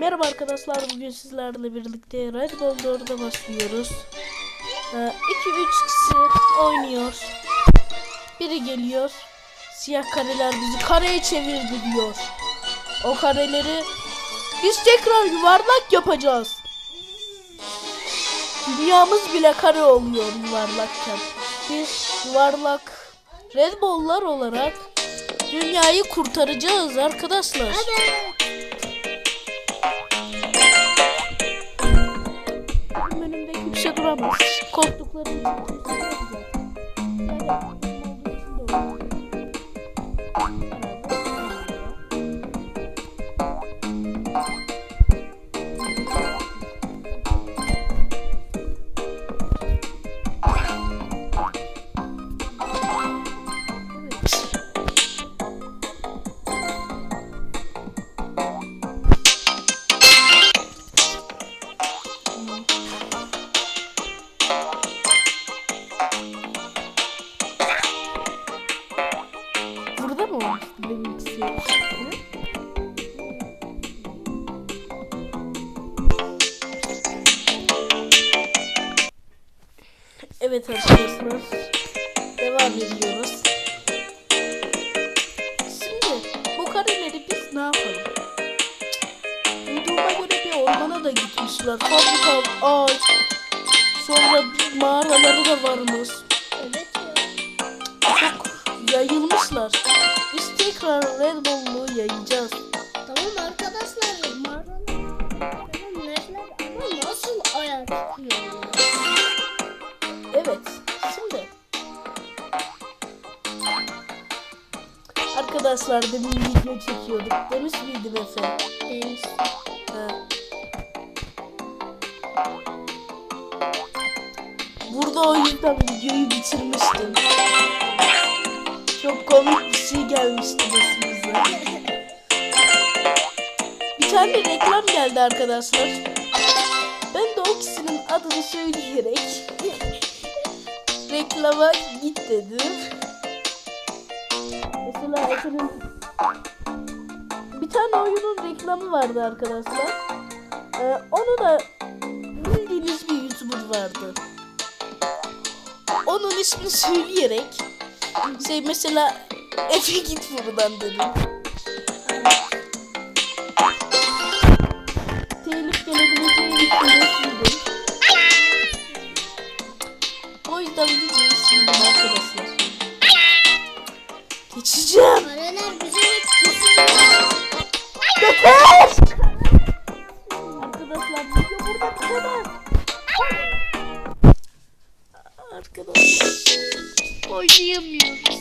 Merhaba arkadaşlar bugün sizlerle birlikte Red Bull 4'e başlıyoruz. 2-3 kişi oynuyor. Biri geliyor. Siyah kareler bizi kareye çevirdi diyor. O kareleri biz tekrar yuvarlak yapacağız. Dünyamız bile kare oluyor yuvarlakken. Biz yuvarlak Red Bull'lar olarak dünyayı kurtaracağız arkadaşlar. Benim kimse duramaz. Korktuklarım için kimse Evet arkadaşlar. Devam ediyoruz. Şimdi bu kareleri biz ne yapalım? Duyduğuma göre bir ormana da gitmişler. Fabrika, ağaç. Sonra bir mağaraları da varmış. Yayılmışlar. Biz tekrar Red Bull'u yayacağız. Tamam arkadaşlar netler ama nasıl ya? Evet. Şimdi. Arkadaşlar demin video çekiyorduk. Demiş miydim Efe? Ha. Burada o yüzden videoyu bitirmiştim. Çok komik bir şey gelmişti başımıza. Bir tane reklam geldi arkadaşlar. Ben de o kişinin adını söyleyerek reklama git dedim. Mesela Efe'nin bir tane oyunun reklamı vardı arkadaşlar. Ee, onu da bildiğiniz bir YouTuber vardı. Onun ismini söyleyerek şey mesela Efe git buradan dedim. Telif gelebileceği için de sildim. O yüzden videoyu sildim arkadaşlar. Geçeceğim. Hep düşüyor. Yeter! Arkadaşlar video burada bu kadar. Arkadaşlar Ô, gêmeos.